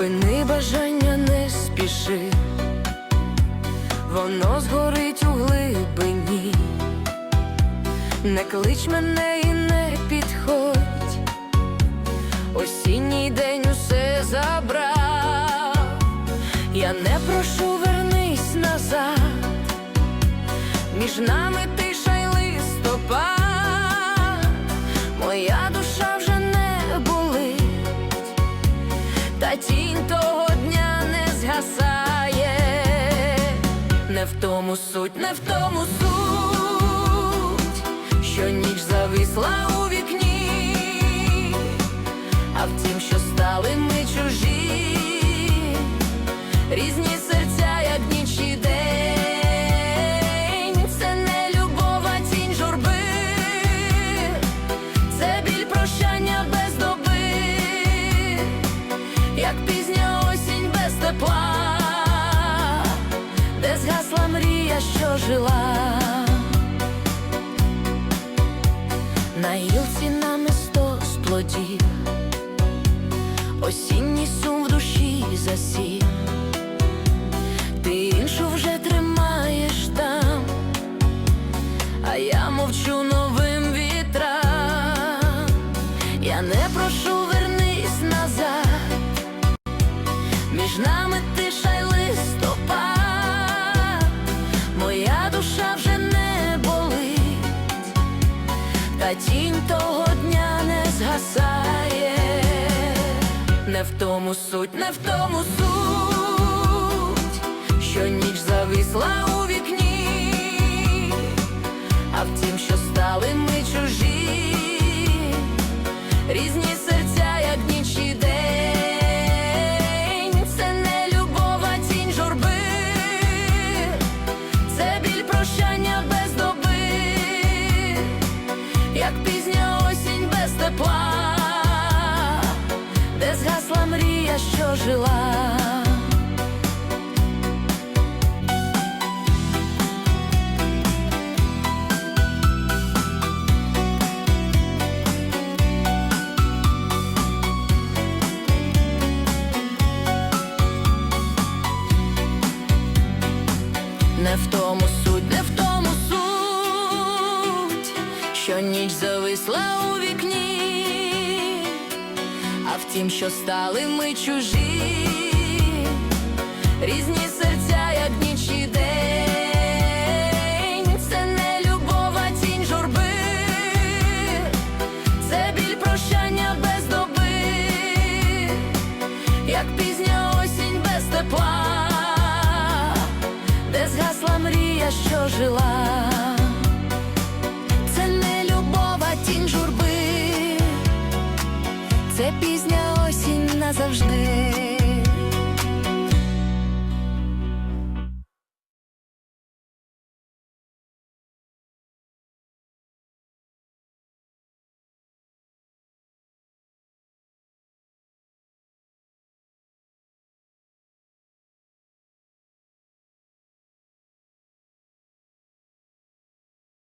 Припини бажання, не спіши, воно згорить у глибині, не клич мене і не підходь, осінній день усе забрав, я не прошу, вернись назад, між нами тиша й листопад, та тінь того дня не згасає, не в тому суть, не в тому суть, що ніч зависла у вікні, а в тім, що стали ми чужі, мрія, що жила, на гілці намисто з плодів, осінній сум в душі засів, ти іншу вже тримаєш там, а я мовчу новим вітрам, я не прошу вернись назад. Між нами тиша та тінь того дня не згасає, не в тому суть, не в тому суть, що ніч зависла у вікні, а в тім, що стали ми як пізня осінь без тепла, де згасла мрія, що жила. Не в тому суть, не в тому що ніч зависла у вікні, а в тім, що стали ми чужі, різні серця, як ніч і день, це не любов, а тінь журби, це біль прощання без доби, як пізня осінь без тепла де згасла мрія, що жила, тінь